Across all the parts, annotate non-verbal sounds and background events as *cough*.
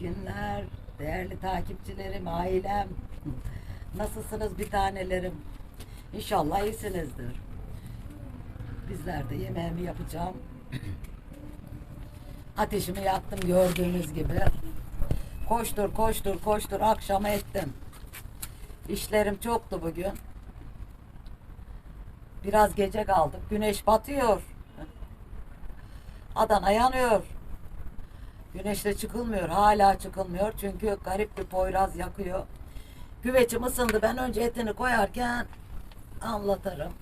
Günler. Değerli takipçilerim, ailem. Nasılsınız bir tanelerim? İnşallah iyisinizdir. Bizler de yemeğimi yapacağım. Ateşimi yaktım gördüğünüz gibi. Koştur, koştur, koştur akşama ettim. İşlerim çoktu bugün. Biraz gece kaldık. Güneş batıyor. Adana yanıyor. Güneşte çıkılmıyor. Hala çıkılmıyor. Çünkü garip bir poyraz yakıyor. Güvecim ısındı. Ben önce etini koyarken anlatırım.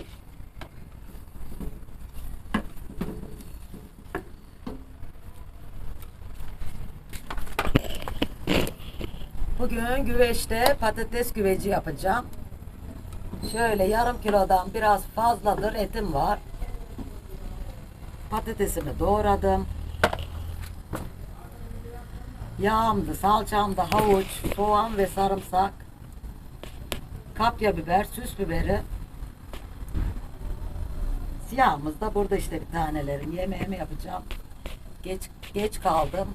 Bugün güveçte patates güveci yapacağım. Şöyle yarım kilodan biraz fazladır etim var. Patatesimi doğradım. Yağımdı, salçamdı, havuç, soğan ve sarımsak. Kapya biber, süs biberi. Siyahımız da burada işte bir tanelerim. Yemeğimi yapacağım. Geç geç kaldım.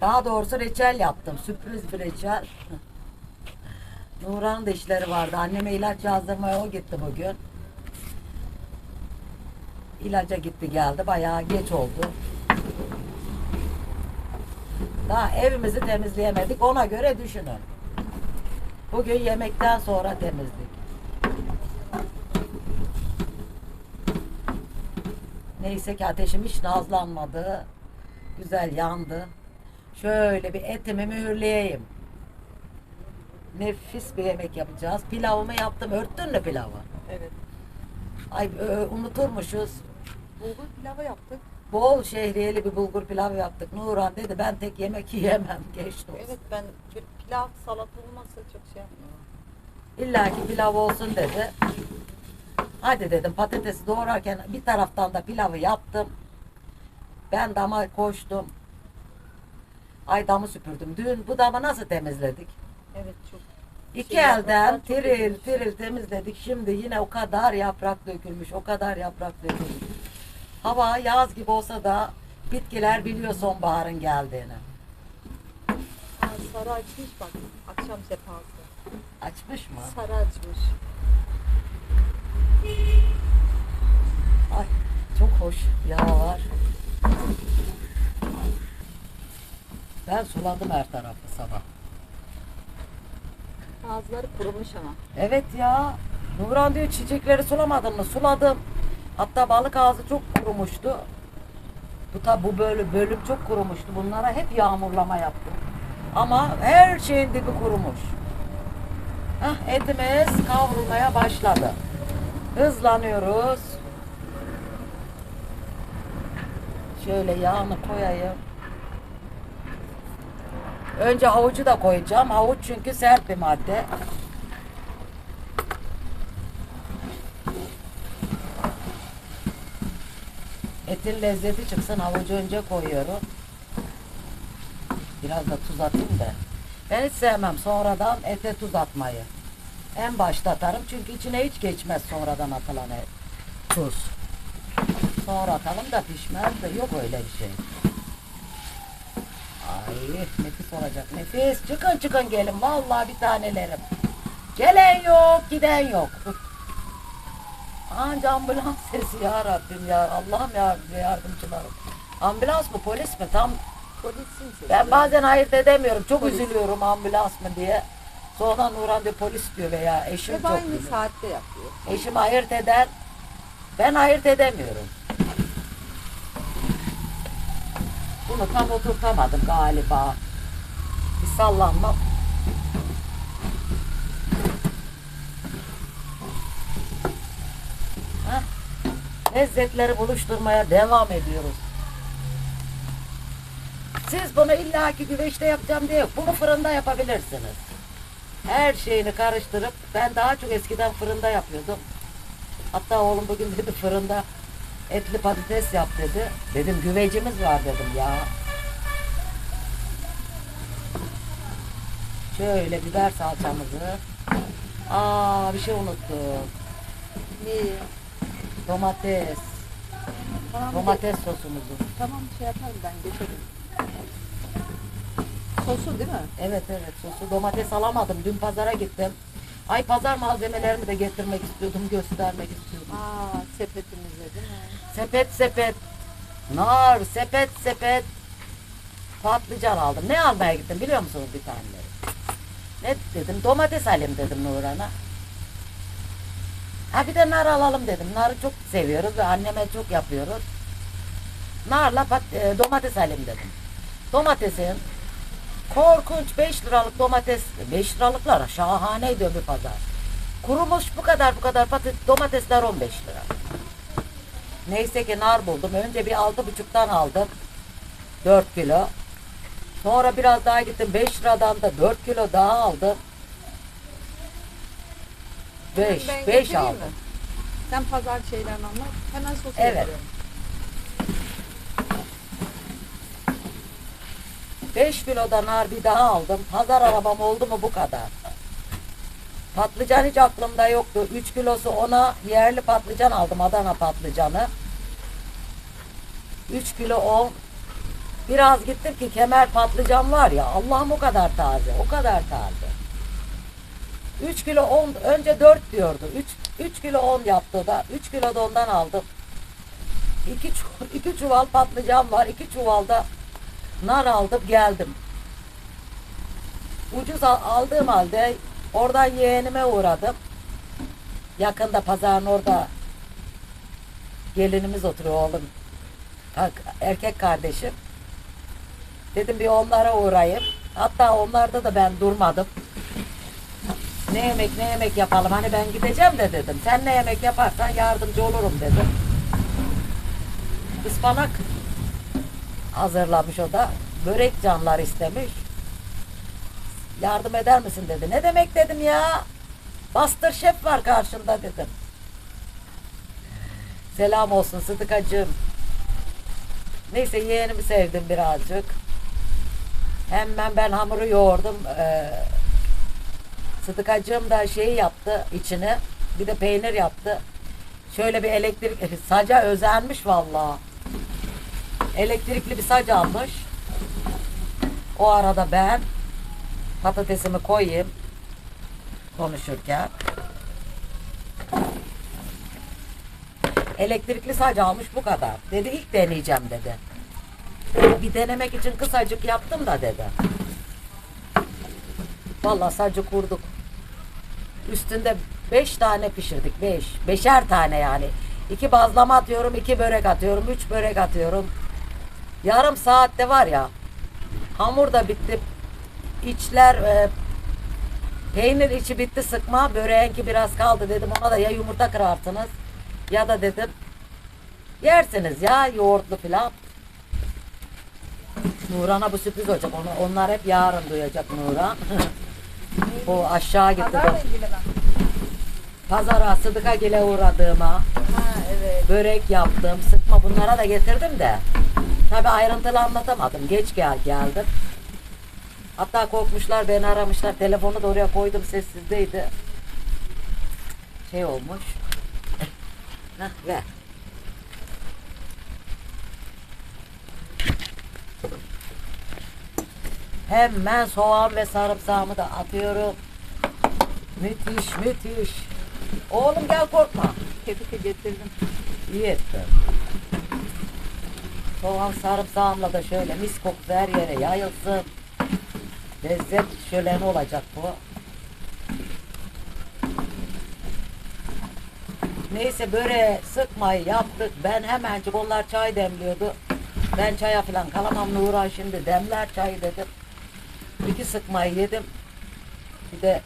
Daha doğrusu reçel yaptım. Sürpriz bir reçel. *laughs* Nuran'ın da işleri vardı. Anneme ilaç yazdırmaya o gitti bugün. İlaca gitti geldi. Bayağı geç oldu. Daha evimizi temizleyemedik. Ona göre düşünün. Bugün yemekten sonra temizlik. Neyse ki ateşim hiç nazlanmadı. Güzel yandı. Şöyle bir etimi mühürleyeyim. Nefis bir yemek yapacağız. Pilavımı yaptım. Örttün mü pilavı? Evet. Ay unuturmuşuz. Bulgur pilavı yaptık. Bol şehriyeli bir bulgur pilavı yaptık. Nuran dedi ben tek yemek yiyemem. *laughs* Geçti olsun. Evet ben böyle pilav salata olmazsa çok şey yapmıyorum. İlla ki pilav olsun dedi. Hadi dedim patatesi doğrarken bir taraftan da pilavı yaptım. Ben dama koştum. Ay damı süpürdüm. Dün bu damı nasıl temizledik? Evet çok. İki Şey, elden tiril tiril temizledik. Şimdi yine o kadar yaprak dökülmüş. O kadar yaprak dökülmüş. Hava yaz gibi olsa da bitkiler biliyor sonbaharın geldiğini. Ha, sarı açmış bak akşam sefası. Açmış mı? Sarı açmış. Ay çok hoş yağ var. Ben suladım her tarafı sabah. Bazıları kurumuş ama. Evet ya. Nurhan diyor çiçekleri sulamadın mı? Suladım. Hatta balık ağzı çok kurumuştu. Bu ta bu böyle bölüm çok kurumuştu. Bunlara hep yağmurlama yaptım. Ama her şeyin dibi kurumuş. Hah, etimiz kavrulmaya başladı. Hızlanıyoruz. Şöyle yağını koyayım. Önce havucu da koyacağım. Havuç çünkü sert bir madde. Etin lezzeti çıksın havucu önce koyuyorum. Biraz da tuz atayım da. Ben hiç sevmem sonradan ete tuz atmayı. En başta atarım çünkü içine hiç geçmez sonradan atılan et, tuz. Sonra atalım da pişmez de yok öyle bir şey. Ay nefis olacak nefis. Çıkın çıkın gelin vallahi bir tanelerim. Gelen yok giden yok. *laughs* Anca ambulans sesi ya Rabbim ya Allah'ım ya yardımcılarım. Ambulans mı polis mi tam Polisin sesi. ben bazen ayırt edemiyorum. Çok Polis. üzülüyorum ambulans mı diye. Sonra Nurhan de polis diyor veya eşim Hep çok aynı biliyor. saatte yapıyor. Eşim ayırt eder. Ben ayırt edemiyorum. Bunu tam oturtamadım galiba. Bir sallanma. Hah. Lezzetleri buluşturmaya devam ediyoruz. Siz bunu illaki güveçte yapacağım diye. Bunu fırında yapabilirsiniz. Her şeyini karıştırıp ben daha çok eskiden fırında yapıyordum. Hatta oğlum bugün dedi fırında etli patates yap dedi. Dedim güvecimiz var dedim ya. Şöyle biber salçamızı. Aa bir şey unuttum. Ne? Domates. Tamam, Domates sosumuzu. Tamam şey yaparım ben geçerim. Sosu değil mi? Evet evet sosu domates alamadım. Dün pazara gittim. Ay pazar malzemelerimi de getirmek istiyordum, göstermek istiyordum. Aa sepetimizde değil mi? Sepet sepet, nar, sepet sepet, patlıcan aldım. Ne almaya gittim biliyor musunuz bir taneleri? Ne dedim? Domates alayım dedim Nurhan'a. Ha bir de nar alalım dedim. Narı çok seviyoruz ve anneme çok yapıyoruz. Narla pat- e, domates alayım dedim. Domatesin korkunç 5 liralık domates, 5 liralıklar şahaneydi bir pazar. Kurumuş bu kadar bu kadar patates, domatesler 15 lira. Neyse ki nar buldum. Önce bir altı buçuktan aldım. 4 kilo. Sonra biraz daha gittim. 5 liradan da 4 kilo daha aldım. 5, Ben 5 getireyim aldım. mi? Sen pazar şeylerini anlat. Hemen sosu Evet. yapıyorum. 5 kilo da nar bir daha aldım. Pazar arabam oldu mu bu kadar. Patlıcan hiç aklımda yoktu. 3 kilosu ona yerli patlıcan aldım. Adana patlıcanı. 3 kilo o. Biraz gittim ki kemer patlıcan var ya. Allah'ım o kadar taze. O kadar taze. 3 kilo 10 önce 4 diyordu. 3 3 kilo 10 yaptı da. 3 kilo da ondan aldım. 2 *laughs* iki çuval patlıcan var. 2 çuvalda nar aldım geldim. Ucuz al- aldığım halde oradan yeğenime uğradım. Yakında pazarın orada gelinimiz oturuyor oğlum. Erkek kardeşim. Dedim bir onlara uğrayayım. Hatta onlarda da ben durmadım. Ne yemek ne yemek yapalım hani ben gideceğim de dedim. Sen ne yemek yaparsan yardımcı olurum dedim. Ispanak hazırlamış o da. Börek canlar istemiş. Yardım eder misin dedi. Ne demek dedim ya. Bastır şef var karşında dedim. Selam olsun Sıdıkacığım. Neyse yeğenimi sevdim birazcık. Hemen ben hamuru yoğurdum. Ee, Sıdıkacığım da şeyi yaptı içine. Bir de peynir yaptı. Şöyle bir elektrik *laughs* saca özenmiş vallahi. Elektrikli bir sac almış. O arada ben patatesimi koyayım konuşurken. Elektrikli sac almış bu kadar. Dedi ilk deneyeceğim dedi. Bir denemek için kısacık yaptım da dedi. Vallahi sacı kurduk. Üstünde beş tane pişirdik. Beş. Beşer tane yani. İki bazlama atıyorum, iki börek atıyorum, üç börek atıyorum. Yarım saatte var ya. Hamur da bitti. İçler e, peynir içi bitti sıkma. Böreğinki biraz kaldı dedim. Ona da ya yumurta kırarsınız ya da dedim yersiniz ya yoğurtlu filan. Nuran'a bu sürpriz olacak. Onu, onlar hep yarın duyacak Nuran. *laughs* o aşağı gitti. Pazarla ilgili ben. Pazara Sıdık'a gele uğradığıma Ha evet. börek yaptım, sıkma bunlara da getirdim de. Tabi ayrıntılı anlatamadım. Geç gel geldim. Hatta korkmuşlar beni aramışlar. Telefonu da oraya koydum sessizdeydi. Şey olmuş. *laughs* Hah ver. Hemen soğan ve sarımsağımı da atıyorum. Müthiş müthiş. Oğlum gel korkma. Kepike getirdim. İyi ettin. Soğan sarımsağımla da şöyle mis kokusu her yere yayılsın. Lezzet şöleni olacak bu. Neyse böyle sıkmayı yaptık. Ben hemencik onlar çay demliyordu. Ben çaya falan kalamam Nurhan şimdi demler çayı dedim. İki sıkmayı yedim. Bir de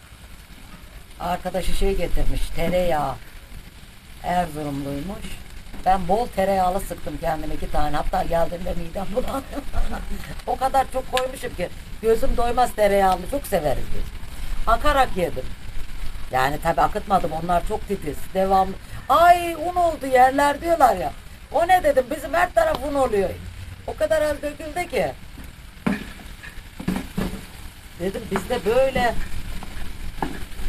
arkadaşı şey getirmiş tereyağı. Erzurumluymuş. Ben bol tereyağlı sıktım kendime iki tane. Hatta geldiğimde midem bulandı. *laughs* o kadar çok koymuşum ki gözüm doymaz tereyağını. Çok severiz biz. Akarak yedim. Yani tabi akıtmadım. Onlar çok titiz. Devamlı. Ay un oldu yerler diyorlar ya. O ne dedim? Bizim her taraf un oluyor. O kadar az döküldü ki. Dedim bizde böyle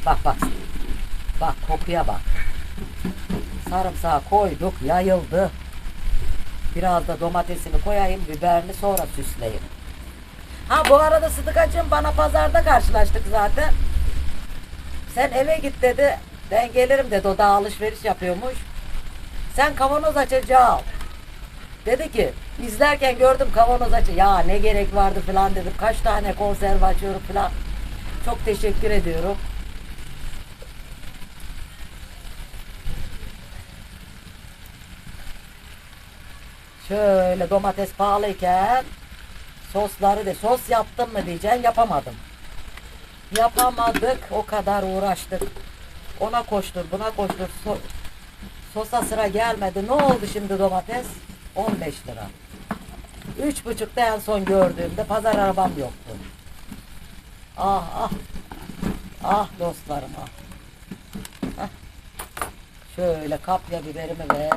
bak bak bak kokuya bak sarımsağı koyduk yayıldı biraz da domatesini koyayım biberini sonra süsleyeyim Ha bu arada Sıdıkacığım bana pazarda karşılaştık zaten. Sen eve git dedi. Ben gelirim dedi. O da alışveriş yapıyormuş. Sen kavanoz açacaksın. Dedi ki izlerken gördüm kavanoz açı. Ya ne gerek vardı falan dedim. Kaç tane konserve açıyorum falan. Çok teşekkür ediyorum. Şöyle domates pahalıyken sosları de sos yaptım mı diyeceksin yapamadım. Yapamadık o kadar uğraştık. Ona koştur buna koştur. So- sosa sıra gelmedi. Ne oldu şimdi domates? 15 lira. Üç buçukta en son gördüğümde pazar arabam yoktu. Ah ah. Ah dostlarım ah. Şöyle kapya biberimi ve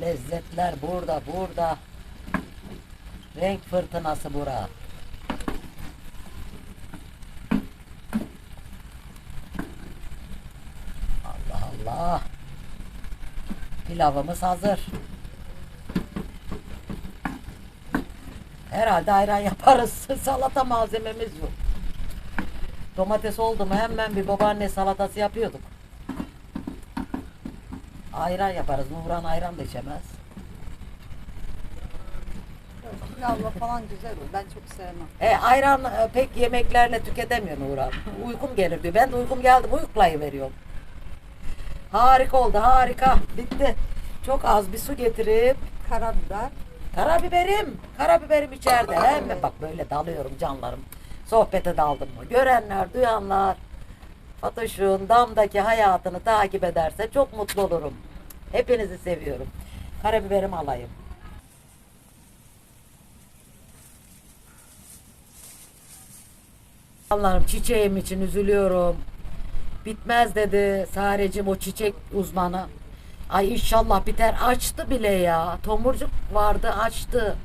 lezzetler burada burada. Renk fırtınası bura. Allah Allah. Pilavımız hazır. Herhalde ayran yaparız. *laughs* Salata malzememiz yok. Domates oldu mu hemen bir babaanne salatası yapıyorduk. Ayran yaparız. Nuran ayran da içemez. Pilavla falan güzel olur. Ben çok sevmem. E, ayran e, pek yemeklerle tüketemiyor Nuran. Uykum gelir diyor. Ben de uykum geldi uyuklayıveriyorum. Harika oldu harika. Bitti. Çok az bir su getirip Karabiber. Karabiberim, karabiberim içeride. Hemen bak böyle dalıyorum canlarım. Sohbete daldım mı? Görenler, duyanlar Fatoş'un damdaki hayatını takip ederse çok mutlu olurum. Hepinizi seviyorum. Karabiberimi alayım. Allah'ım çiçeğim için üzülüyorum. Bitmez dedi Sarecim o çiçek uzmanı. Ay inşallah biter. Açtı bile ya. Tomurcuk vardı açtı.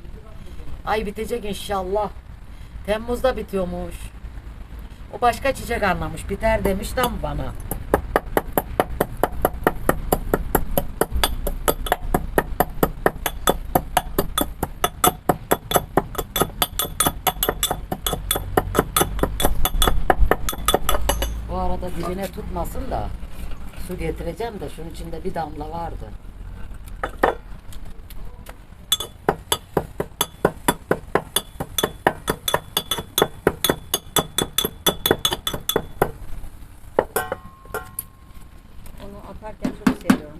Ay bitecek inşallah. Temmuz'da bitiyormuş. O başka çiçek anlamış. Biter demiş tam bana. Bu arada dibine tutmasın da su getireceğim de şunun içinde bir damla vardı. Onu atarken çok seviyorum.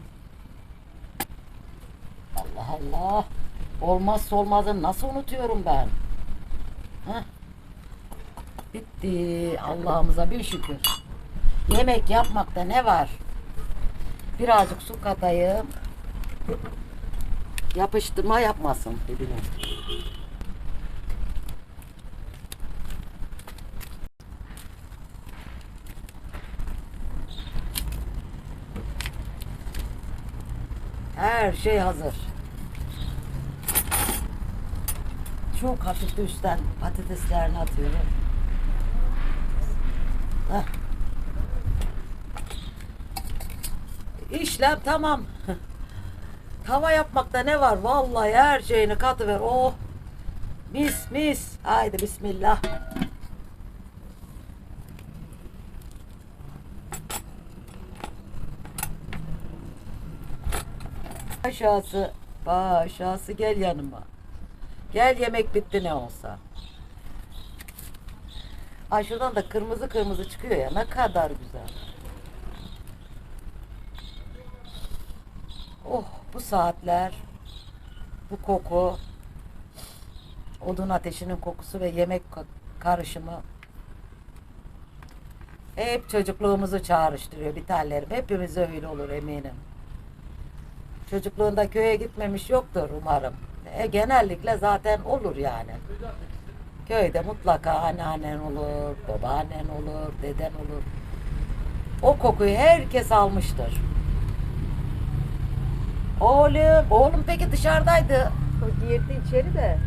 Allah Allah. Olmazsa olmazı nasıl unutuyorum ben? Heh. Bitti. Allah'ımıza bir şükür. Yemek yapmakta ne var? Birazcık su katayım. Yapıştırma yapmasın dibine. Her şey hazır. Çok hafif üstten patateslerini atıyorum. Heh. İşlem tamam. Tava yapmakta ne var? Vallahi her şeyini katıver. Oh. Mis mis. Haydi bismillah. Aşağısı, aşağısı gel yanıma. Gel yemek bitti ne olsa. Ay şuradan da kırmızı kırmızı çıkıyor ya ne kadar güzel. Oh bu saatler, bu koku, odun ateşinin kokusu ve yemek ka- karışımı hep çocukluğumuzu çağrıştırıyor biterlerim. Hepimiz öyle olur eminim. Çocukluğunda köye gitmemiş yoktur umarım. E, genellikle zaten olur yani. Köyde mutlaka anneannen olur, babaannen olur, deden olur. O kokuyu herkes almıştır. Oğlum, oğlum peki dışarıdaydı. O girdi içeri de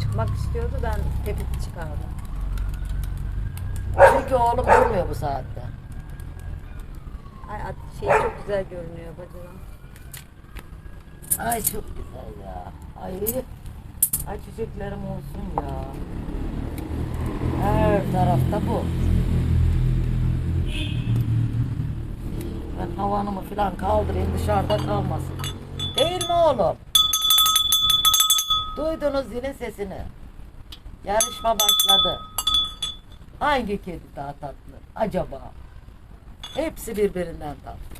çıkmak istiyordu. Ben tepki çıkardım. Çünkü oğlum durmuyor bu saatte. Ay at- şey çok güzel görünüyor bacadan. Ay çok güzel ya. Ay Ay çiçeklerim olsun ya. Her tarafta bu. Ben havanımı falan kaldırayım dışarıda kalmasın. Değil mi oğlum? Duydunuz zilin sesini. Yarışma başladı. Hangi kedi daha tatlı acaba? Hepsi birbirinden tatlı.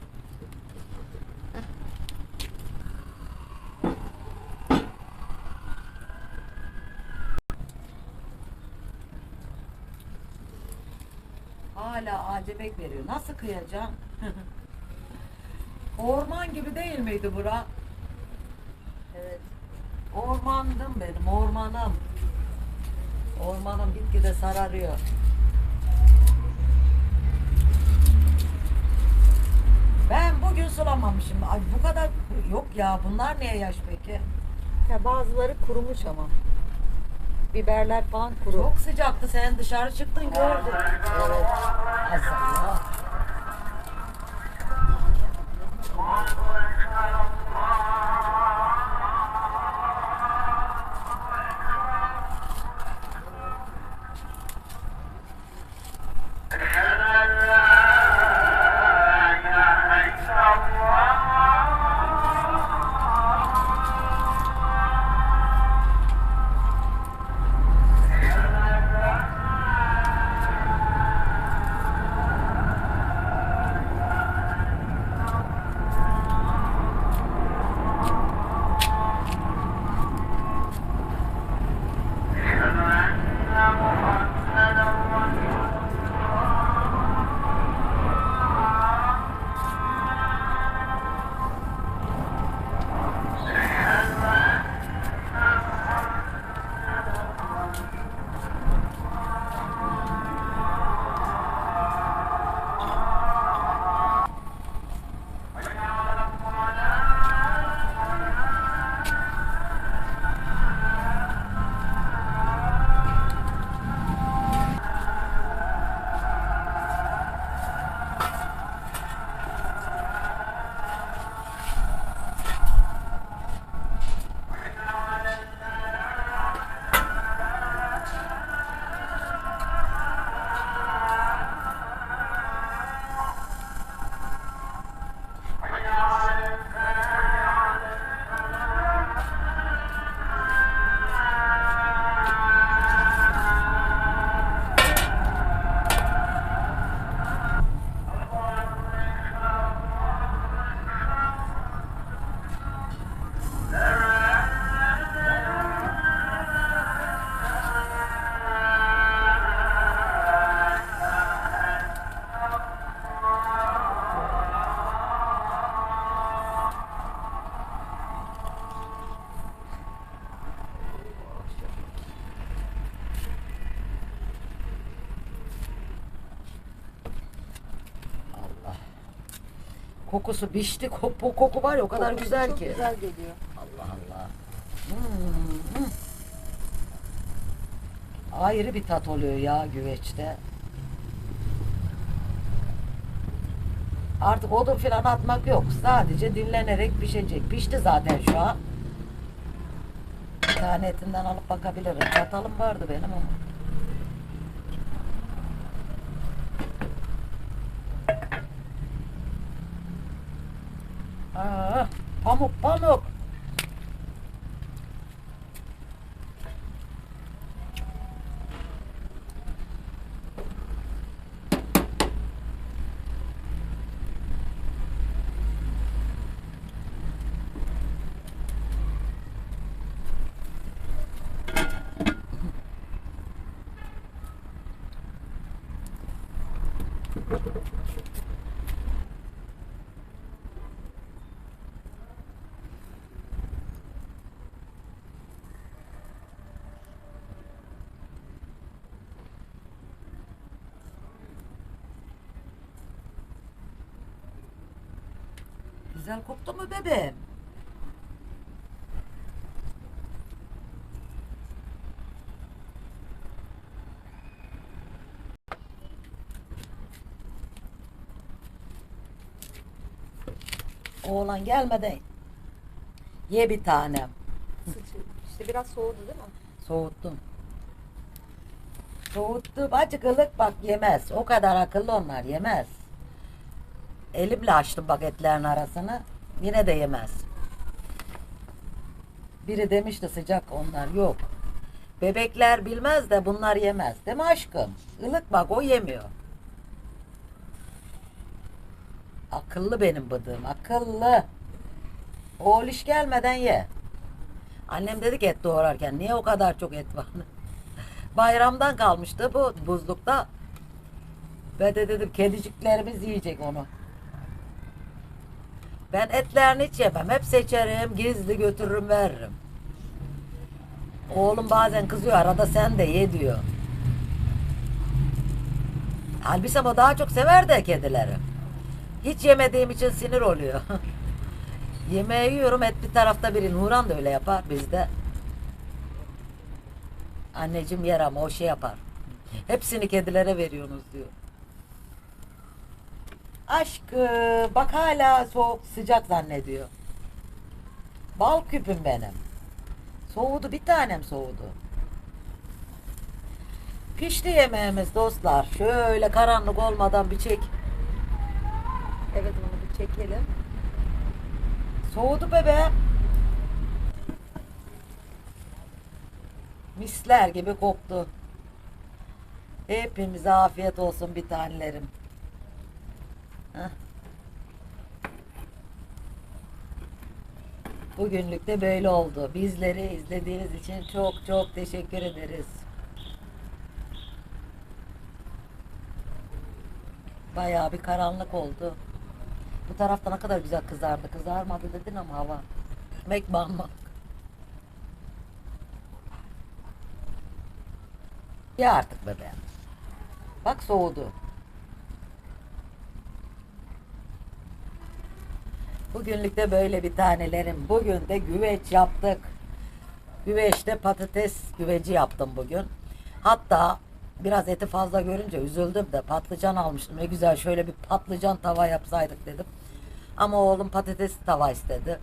Hala acebek veriyor. Nasıl kıyacağım? *laughs* Orman gibi değil miydi bura? Evet. Ormandım benim, ormanım. Ormanım gitgide sararıyor. Ben bugün sulamamışım. Ay bu kadar yok ya. Bunlar niye yaş peki? Ya bazıları kurumuş ama. Biberler falan kuru. Çok sıcaktı. Sen dışarı çıktın gördün. Evet. Allah. Kokusu biçti. Ko- Bu koku var ya o kadar güzel Çok ki. güzel geliyor. Allah Allah. Hmm, hmm. Ayrı bir tat oluyor ya güveçte. Artık odun falan atmak yok. Sadece dinlenerek pişecek. Pişti zaten şu an. Bir tane etinden alıp bakabilirim. Çatalım vardı benim ama. চমক Güzel koktu mu bebeğim? Oğlan gelmeden ye bir. Sıcak. İşte biraz soğudu değil mi? Soğuttum. Soğuttum. Acık ılık bak yemez. O kadar akıllı onlar yemez. Elimle açtım bak etlerin arasını. Yine de yemez. Biri demişti sıcak onlar yok. Bebekler bilmez de bunlar yemez. Değil mi aşkım? Ilık bak o yemiyor. Akıllı benim bıdığım. Akıllı. Oğul iş gelmeden ye. Annem dedi ki et doğrarken niye o kadar çok et var? *laughs* Bayramdan kalmıştı bu buzlukta. Ben de dedim kediciklerimiz yiyecek onu. Ben etlerini hiç yemem. Hep seçerim, gizli götürürüm, veririm. Oğlum bazen kızıyor arada sen de ye diyor. Halbuki o daha çok sever de kedileri. Hiç yemediğim için sinir oluyor. *laughs* Yemeği yiyorum et bir tarafta biri. Nuran da öyle yapar bizde. Anneciğim yer ama o şey yapar. Hepsini kedilere veriyorsunuz diyor. Aşkım bak hala soğuk sıcak zannediyor. Bal küpüm benim. Soğudu bir tanem soğudu. Pişti yemeğimiz dostlar. Şöyle karanlık olmadan bir çek. Evet onu bir çekelim. Soğudu bebeğim. Misler gibi koktu. Hepimize afiyet olsun bir tanelerim. Heh. Bugünlük de böyle oldu. Bizleri izlediğiniz için çok çok teşekkür ederiz. Bayağı bir karanlık oldu. Bu tarafta ne kadar güzel kızardı. Kızarmadı dedin ama hava. Ekmek banmak. Ya artık bebeğim. Bak soğudu. Bugünlük de böyle bir tanelerim. Bugün de güveç yaptık. Güveçte patates güveci yaptım bugün. Hatta biraz eti fazla görünce üzüldüm de patlıcan almıştım. Ne güzel şöyle bir patlıcan tava yapsaydık dedim. Ama oğlum patates tava istedi.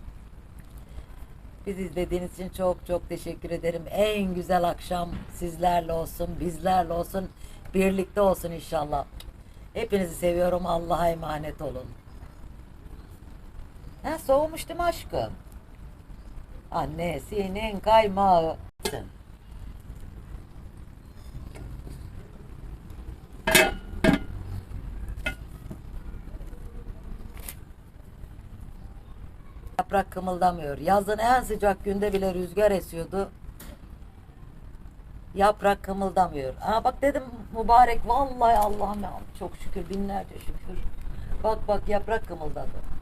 Biz izlediğiniz için çok çok teşekkür ederim. En güzel akşam sizlerle olsun, bizlerle olsun, birlikte olsun inşallah. Hepinizi seviyorum. Allah'a emanet olun. Ha, soğumuş değil mi aşkım? Annesinin kaymağı. Yaprak kımıldamıyor. Yazın en sıcak günde bile rüzgar esiyordu. Yaprak kımıldamıyor. Aa bak dedim mübarek vallahi Allah'ım çok şükür binlerce şükür. Bak bak yaprak kımıldadı.